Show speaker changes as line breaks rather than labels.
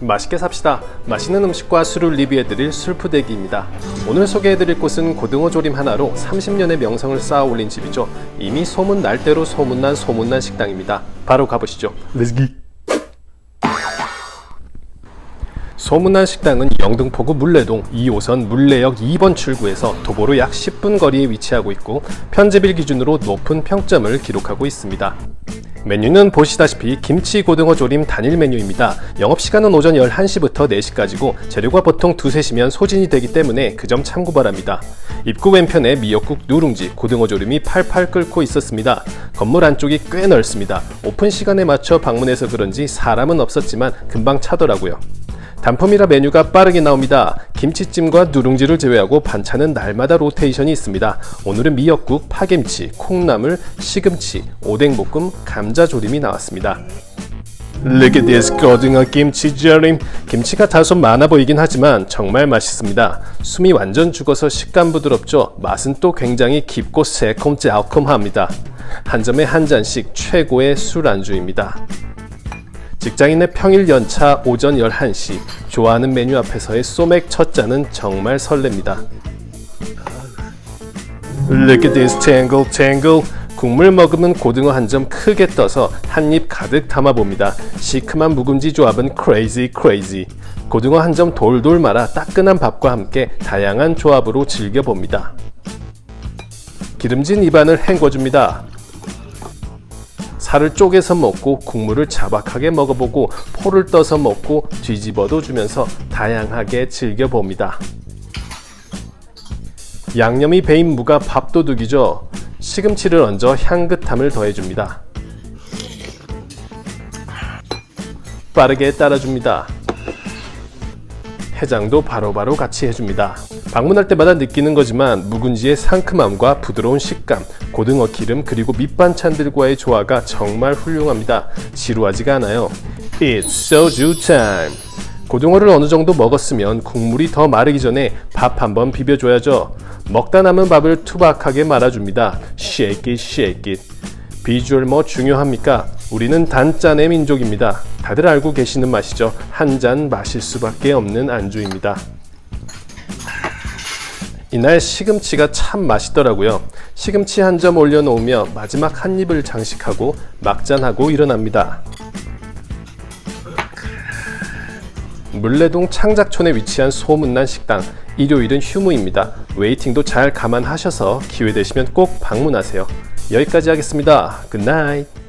맛있게 삽시다. 맛있는 음식과 술을 리뷰해드릴 술푸대기입니다. 오늘 소개해드릴 곳은 고등어 조림 하나로 30년의 명성을 쌓아 올린 집이죠. 이미 소문 날 대로 소문난 소문난 식당입니다. 바로 가보시죠. 렛츠기! 소문난 식당은 영등포구 물레동 2호선 물레역 2번 출구에서 도보로 약 10분 거리에 위치하고 있고 편집일 기준으로 높은 평점을 기록하고 있습니다. 메뉴는 보시다시피 김치 고등어 조림 단일 메뉴입니다. 영업시간은 오전 11시부터 4시까지고 재료가 보통 두세 시면 소진이 되기 때문에 그 점 참고 바랍니다. 입구 왼편에 미역국 누룽지 고등어 조림이 팔팔 끓고 있었습니다. 건물 안쪽이 꽤 넓습니다. 오픈 시간에 맞춰 방문해서 그런지 사람은 없었지만 금방 차더라고요. 단품이라 메뉴가 빠르게 나옵니다. 김치찜과 누룽지를 제외하고 반찬은 날마다 로테이션이 있습니다. 오늘은 미역국, 파김치, 콩나물, 시금치, 오뎅볶음, 감자조림이 나왔습니다. Look at this 고등어 김치 조림. 김치가 다소 많아 보이긴 하지만 정말 맛있습니다. 숨이 완전 죽어서 식감 부드럽죠. 맛은 또 굉장히 깊고 새콤 달콤합니다. 한 점에 한 잔씩 최고의 술 안주입니다. 직장인의 평일 연차 오전 11시 좋아하는 메뉴 앞에서의 소맥 첫 잔은 정말 설렙니다. Look at this tangle tangle 국물 머금은 고등어 한 점 크게 떠서 한 입 가득 담아 봅니다. 시큼한 묵은지 조합은 crazy crazy. 고등어 한 점 돌돌 말아 따끈한 밥과 함께 다양한 조합으로 즐겨 봅니다. 기름진 입안을 헹궈줍니다. 살을 쪼개서 먹고 국물을 자박하게 먹어보고 포를 떠서 먹고 뒤집어도 주면서 다양하게 즐겨봅니다. 양념이 배인 무가 밥도둑이죠. 시금치를 얹어 향긋함을 더해줍니다. 빠르게 따라줍니다. 해장도 바로바로 같이 해줍니다. 방문할 때마다 느끼는 거지만 묵은지의 상큼함과 부드러운 식감, 고등어 기름 그리고 밑반찬들과의 조화가 정말 훌륭합니다. 지루하지가 않아요. It's soju time. 고등어를 어느 정도 먹었으면 국물이 더 마르기 전에 밥 한번 비벼줘야죠. 먹다 남은 밥을 투박하게 말아줍니다. Shake it, shake it. 비주얼 뭐 중요합니까? 우리는 단짠의 민족입니다. 다들 알고 계시는 맛이죠. 한 잔 마실 수밖에 없는 안주입니다. 이날 시금치가 참 맛있더라고요. 시금치 한 점 올려놓으며 마지막 한 입을 장식하고 막잔하고 일어납니다. 물레동 창작촌에 위치한 소문난 식당. 일요일은 휴무입니다. 웨이팅도 잘 감안하셔서 기회 되시면 꼭 방문하세요. 여기까지 하겠습니다. 굿나잇.